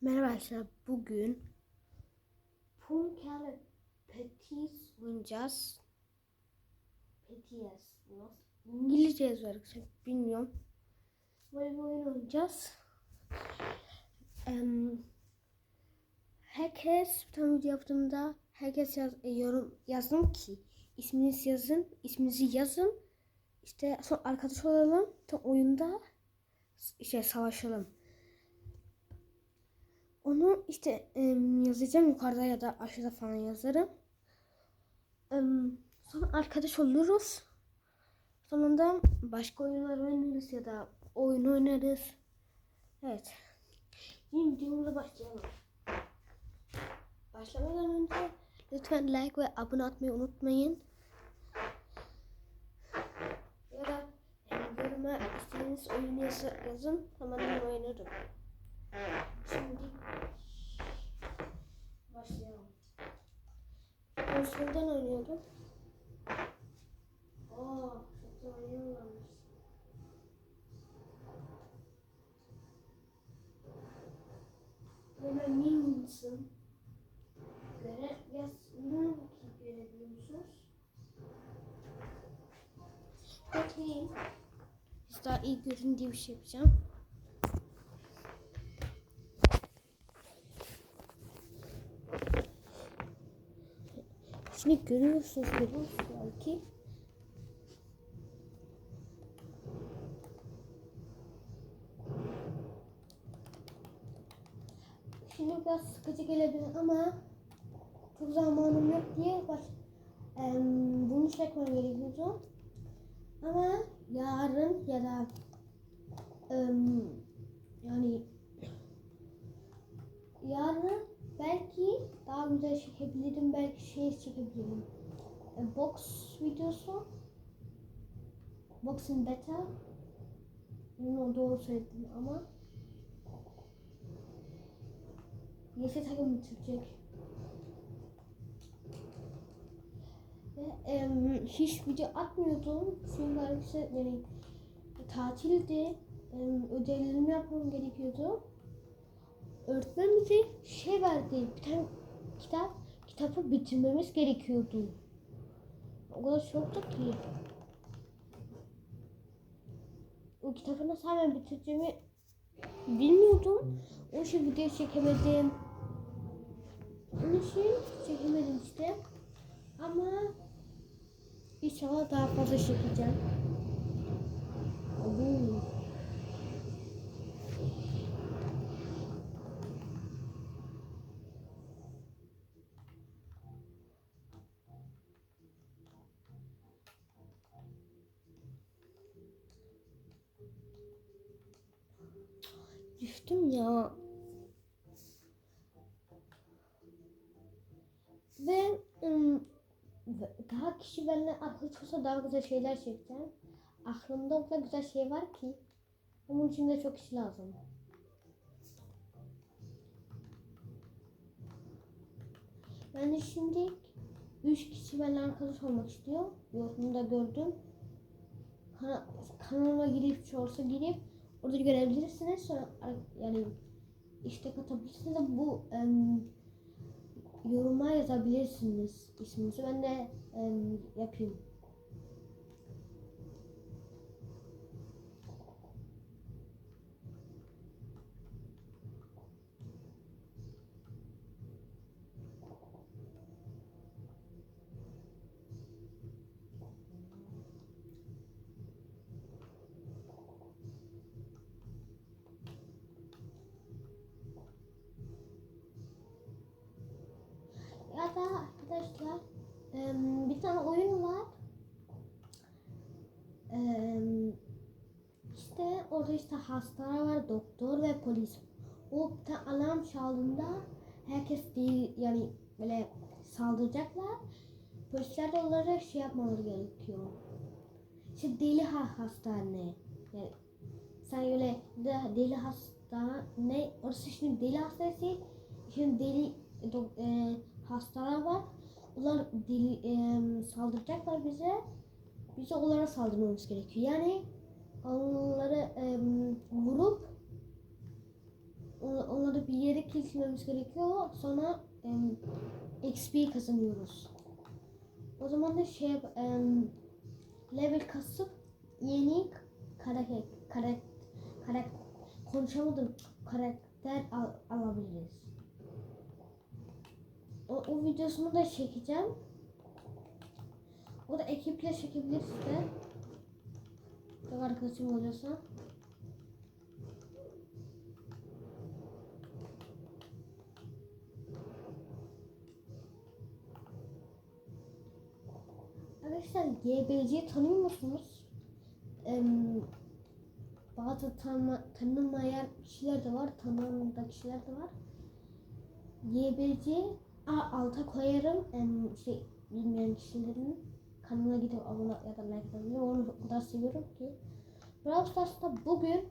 Merhaba arkadaşlar. Bugün Punker Petis oynayacağız. Petis. İngilizce yazıyor arkadaşlar. Bilmiyorum. Böyle bir oyun oynayacağız. Em, herkes tane video yaptığımda herkes yaz, e, yorum yazın ki isminizi yazın. isminizi yazın. İşte sonra arkadaş olalım. Tam oyunda işte savaşalım. Onu işte em, yazacağım yukarıda ya da aşağıda falan yazarım. Em, sonra arkadaş oluruz. Sonra da başka oyunlar oynarız ya da oyun oynarız. Evet. Şimdi videomuza başlayalım. Başlamadan önce lütfen like ve abone atmayı unutmayın. Ya da yoruma istediğiniz oyunu yaz- yazın. Onu oynarım. Şimdi başlayalım. Konsoldan oynuyordum. Aa, çok da oynuyorlarmış. Böyle Minions'ın göre yazını ki görebiliyor musunuz? Bekleyin. Biz daha iyi görün diye bir şey yapacağım. Şimdi görüyorsunuz görüyorsunuz belki. Şimdi biraz sıkıcı gelebilir ama çok zamanım yok diye baş, em, bunu çekmem gerekiyordu. Ama yarın ya da em, yani yarın belki daha güzel çekebilirim. Belki şey çekebilirim. E, box videosu. Boxing beta. Bunu doğru söyledim ama. Yeşil takım bitirecek. Ve em, hiç video atmıyordum. Çünkü arkadaşlar yani tatilde em, ödevlerimi yapmam gerekiyordu öğretmen bize şey verdi. Bir tane kitap, kitabı bitirmemiz gerekiyordu. O kadar şoktu ki. O kitabı nasıl hemen bitireceğimi bilmiyordum. O için video çekemedim. Onun için çekemedim işte. Ama inşallah daha fazla çekeceğim. Oo. Kişi benimle arkadaş olsa daha güzel şeyler çekeceğim. Aklımda o kadar güzel şey var ki. Onun için de çok kişi lazım. Ben de şimdi 3 kişi benimle arkadaş olmak istiyor. Yorumda gördüm. Kana- kanalıma girip şorsa girip orada görebilirsiniz. Sonra yani işte katabilirsiniz. Bu em, yoruma yazabilirsiniz isminizi. Ben de em, yapayım. Arkadaşlar bir tane oyun var. Em, işte orada işte hastalar var, doktor ve polis. O alarm çaldığında herkes değil yani böyle saldıracaklar. Polisler de onlara şey yapmaları gerekiyor. İşte deli ha hastane. Yani sen öyle de, deli hastane, orası şimdi deli hastanesi, şimdi deli do- e, hastalar var. Onlar deli, e, saldıracaklar bize. Biz de onlara saldırmamız gerekiyor. Yani onları e, vurup on- onları bir yere kilitlememiz gerekiyor. Sonra em, XP kazanıyoruz. O zaman da şey em, level kasıp yeni karakter karakter karak konuşamadım karakter al, alabiliriz. O, o videosunu da çekeceğim. O da ekiple çekebiliriz de. Çok arkadaşım olursa. Arkadaşlar GBC tanıyor musunuz? Em, bazı tanıma, tanınmayan kişiler de var, tanınan kişiler de var. YBC a, alta koyarım em, şey bilmeyen kişilerin kanalına gidip abone ya da like atabilirim. Onu o kadar seviyorum ki. Brawl Stars'ta bugün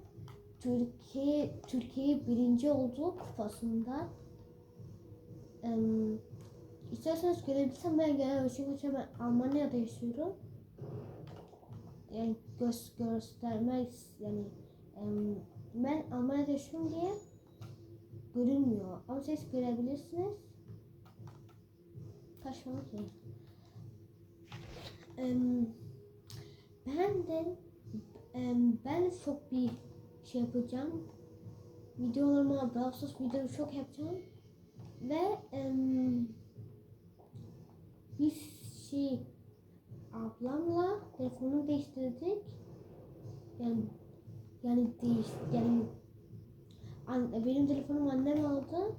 Türkiye Türkiye birinci olduğu kupasında em, isterseniz görebilirsem ben genel çünkü ben Almanya'da yaşıyorum. Yani göz göstermez yani em, ben Almanya'da yaşıyorum diye görünmüyor. Ama siz görebilirsiniz. Kaçmalı ki. Ben de ben çok bir şey yapacağım. Videolarıma Brawl Stars videoları çok yapacağım. Ve biz şey ablamla telefonu değiştirdik. Yani yani değiş yani an, benim telefonum annem aldı.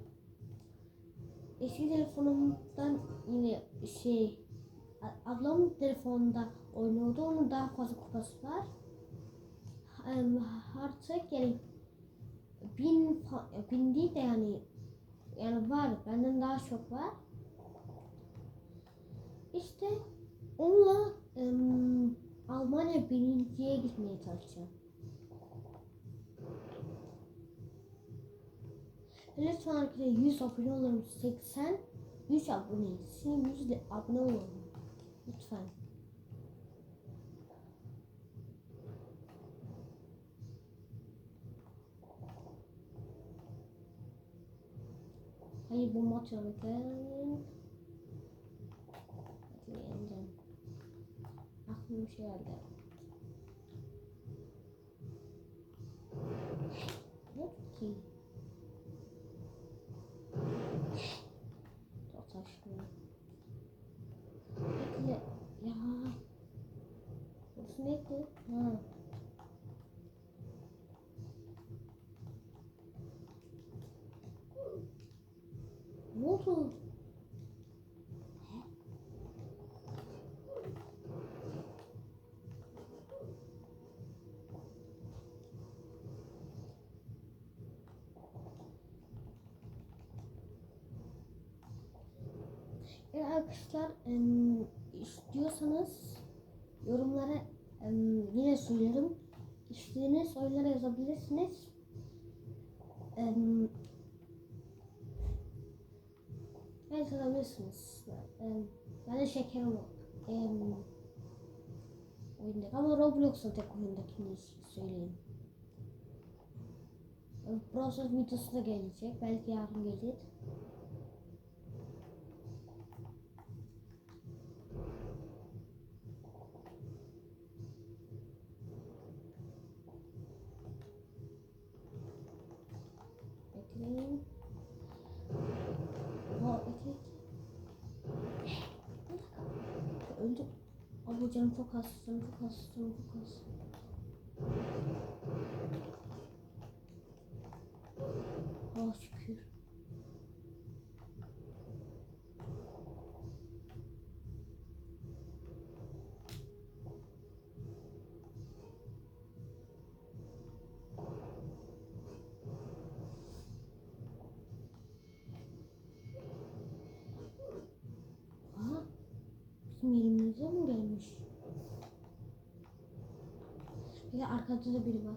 Eski telefonumdan yine şey ablamın telefonunda oynuyordu. Onun daha fazla kupası var. Artık yani bin, bin değil de yani yani var. Benden daha çok var. İşte onunla em, Almanya birinciye gitmeye çalışacağım. Lütfen arkadaşlar 100 abone olun. 83 abone. Şimdi 100 de abone olun. Lütfen. Hayır bu maç Hadi yeneceğim. Aklıma bir şey geldi. Yok. Çok saçma. Bekle. Ya. Burası neydi? Ha. Ne oldu? Evet arkadaşlar istiyorsanız yorumlara yine söylerim. İstediğiniz oyunları yazabilirsiniz. Evet yazabilirsiniz. Ben de şekerim oyundaki ama Roblox'un tek oyundakini söyleyeyim. Stars videosu da gelecek. Belki yarın gelir. Bekleyin. Aa. Bir dakika. Öldüm. Abi canım çok az, canım çok az, canım çok az. Bir de arkada da biri var.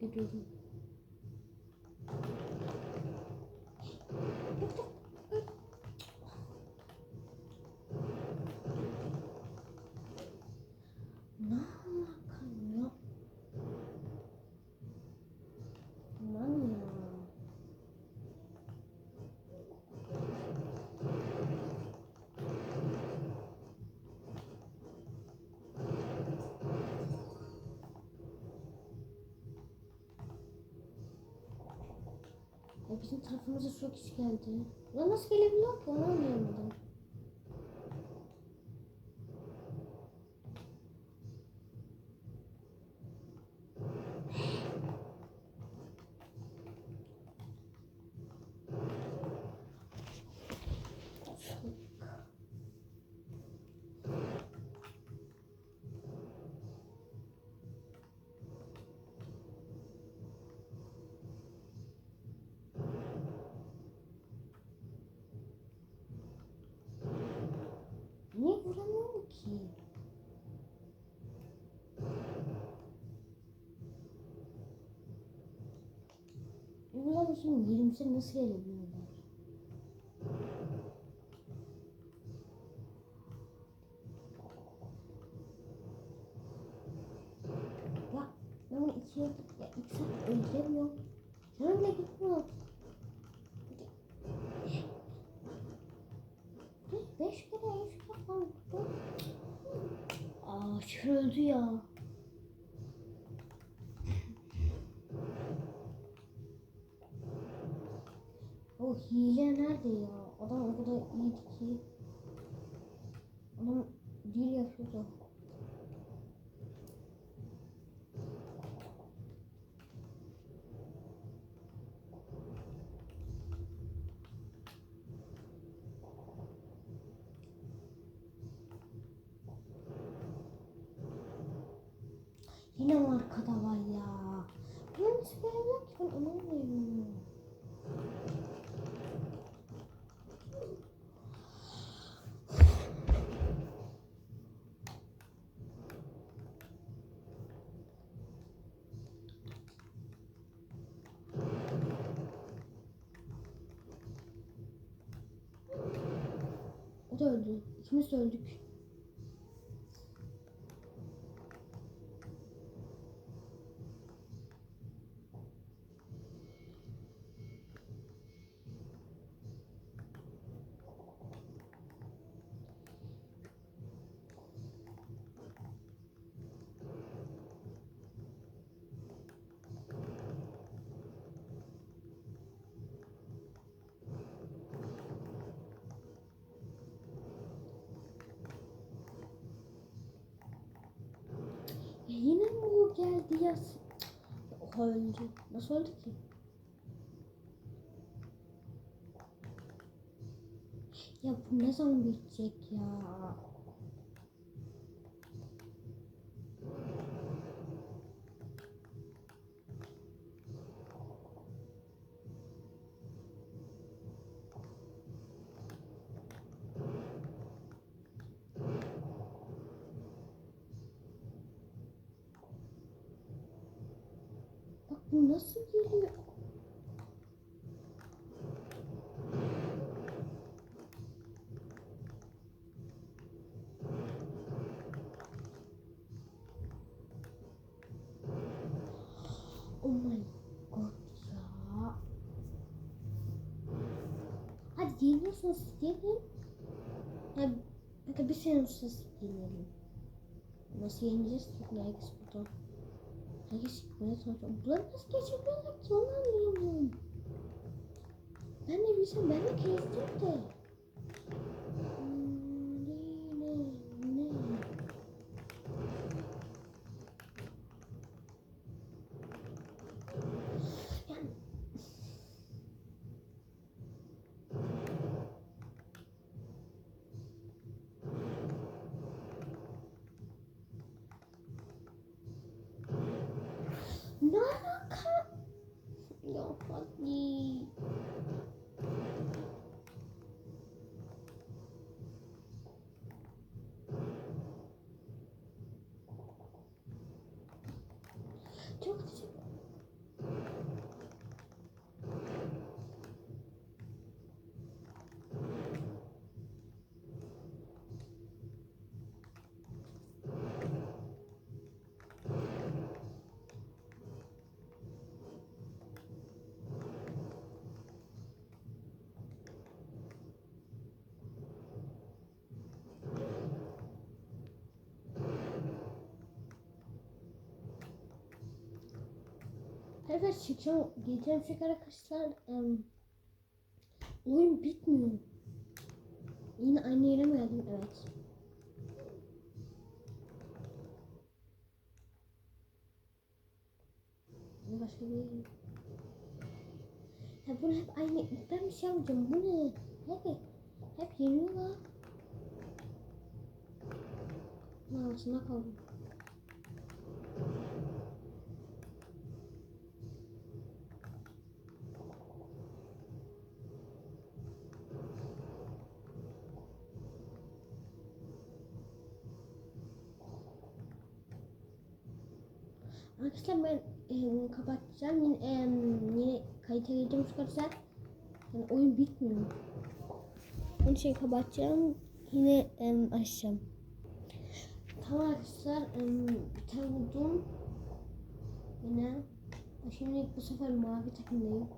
Gidiyorum. Alaka Ya tarafımıza çok kişi geldi. Ulan nasıl gelebiliyor ki onu anlayamadım. Niye vuramıyorum ki? Ulan şimdi yerimize nasıl gelebiliyorlar? Ya ben bunu iki, ya iki saat öldüremiyorum. Canım bile gitmiyor. Beş, beş kere, üç kere falan vurdum. Aa şükür öldü ya. O hile nerede ya? Adam o kadar iyiydi ki. Adam dil yapıyordu. Yine o arkada var ya. Nasıl görevler ki ben onu anlayamıyorum. O öldü. İkimiz de öldük. Ya yine mi o geldi ya? Öldü. Nasıl öldü ki? Ya bu ne zaman bitecek ya? Bak bu nasıl geliyor? Oh my god ya. Hadi yeniyorsanız gelin. Ya de bir sene siz yenelim. Nasıl yeneceğiz ki? Herkes burada. Herkes gitmeye çalışıyor. Bunları nasıl geçebiliyorlar ki onu anlayamıyorum. Ben de bilsem ben de kestim de. Hmm, ne, ne? Yani Ne alaka? Ya hadi. Evet çekeceğim. Geleceğim şeker arkadaşlar. em, oyun bitmiyor. Yine aynı yere mi geldim? Evet. Başka bir yere. Ya bunu hep aynı. Ben bir şey yapacağım. Bu ne? Hep, hep yeniyorlar. Lan altında kaldım. Arkadaşlar ben e, kapatacağım. Yine, e, yine kayıta gireceğim arkadaşlar. Yani oyun bitmiyor. Onun için kapatacağım. Yine e, açacağım. Tamam arkadaşlar. E, tane buldum. Yine. Şimdi bu sefer mavi takımdayım.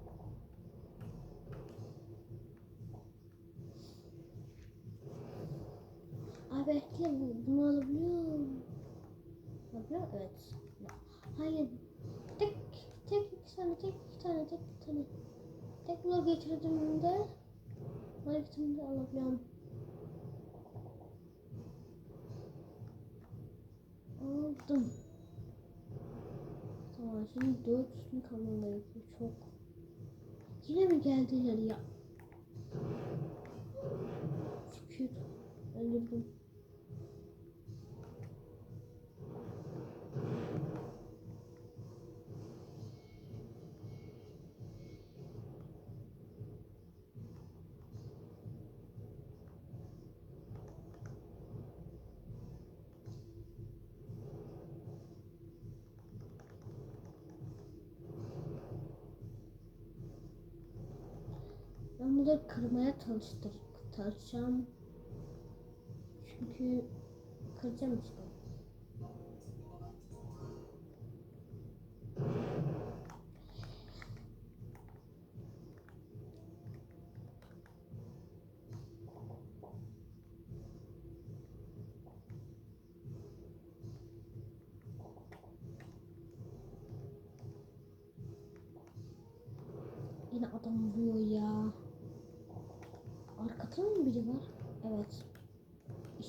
Abi bekle bu- bunu alabiliyor muyum? Alabiliyor? Evet. Hayır. Tek tek iki tane tek iki tane tek bir tane. Tek blok getirdiğimde marketimde alabiliyorum. Aldım. Tamam şimdi dört üstünü kalmam gerekiyor. Çok. Yine mi geldiler ya? Şükür. Öldürdüm. Bunları kırmaya çalıştır, çalışacağım. Çünkü kıracağım işte.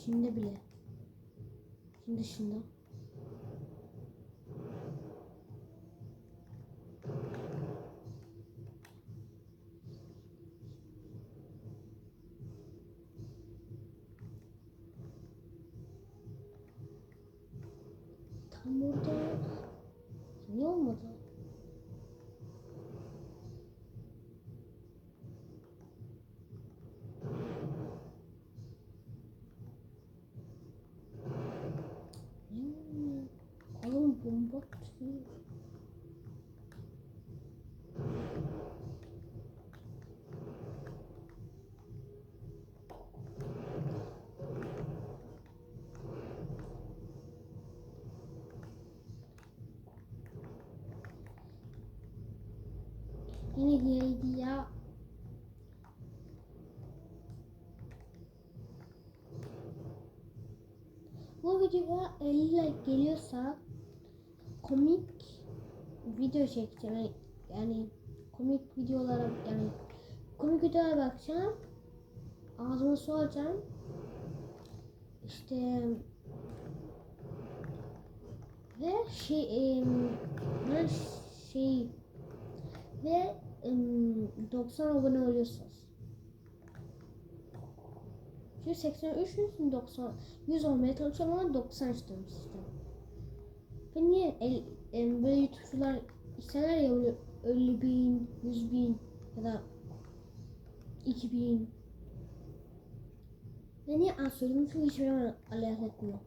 İşinde bile. Şimdi dışında. Yine geldi ya. Bu videoya 50 like geliyorsa komik video çekeceğim. Yani, komik videolara yani komik videolara bakacağım. Ağzıma su alacağım. İşte ve şey ve şey ve 90 abone oluyorsunuz. Çünkü 83 müsün 90 100 olmaya çalışıyorum ama 90 istiyorum sizden. Ve niye el, em, böyle youtuberlar isterler ya böyle 50 bin, 100 bin ya da 2000 Ve niye az söylüyorum çünkü hiçbir zaman alakası etmiyor.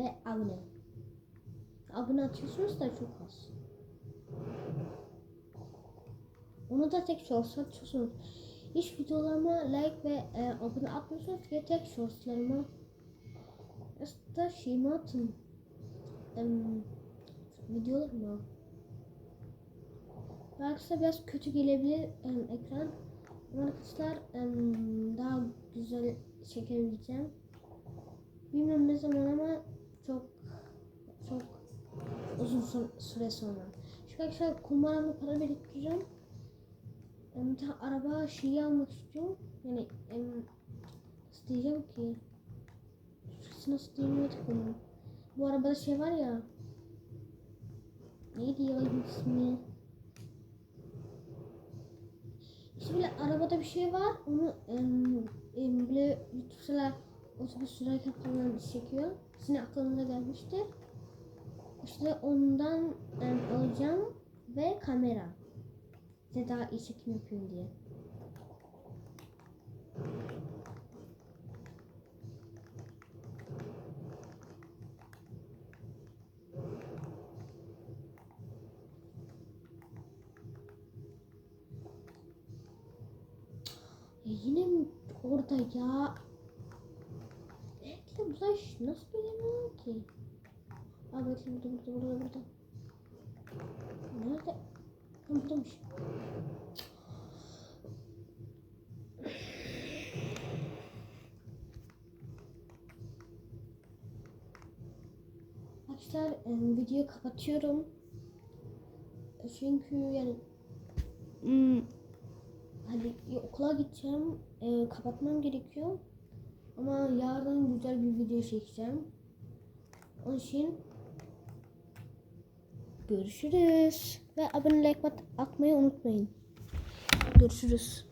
Ve abone. Abone atıyorsunuz da çok az. Onu da tek shorts atıyorsunuz. Hiç videolarıma like ve e, abone atmıyorsunuz ki tek shortslarıma aslında şeyimi atın. Em, videolarıma. Belki biraz kötü gelebilir em, ekran. Arkadaşlar daha güzel çekebileceğim. Bilmiyorum ne zaman ama çok çok uzun sü- süre sonra. Çünkü arkadaşlar kumbaramda para biriktiriyorum. Em, Bir tane araba şeyi almak istiyorum. Yani em, nasıl diyeceğim ki? Şurası nasıl diyeyim bunu. Bu arabada şey var ya. Neydi ya ismi? İşte böyle arabada bir şey var. Onu em, em, böyle YouTube'da otobüs sürerken falan çekiyor. Sizin aklınıza gelmiştir. İşte ondan em, alacağım ve kamera. Size daha iyi çekim yapayım diye. Ya yine mi orada ya? İş nasıl bilemiyorum ki? Aa bekle burada burada burada burada. Nerede? Buradaymış. Arkadaşlar videoyu kapatıyorum. Çünkü yani hmm, hadi okula gideceğim. e, kapatmam gerekiyor. Ama yarın güzel bir video çekeceğim. Onun için görüşürüz. Ve abone like at- atmayı unutmayın. Görüşürüz.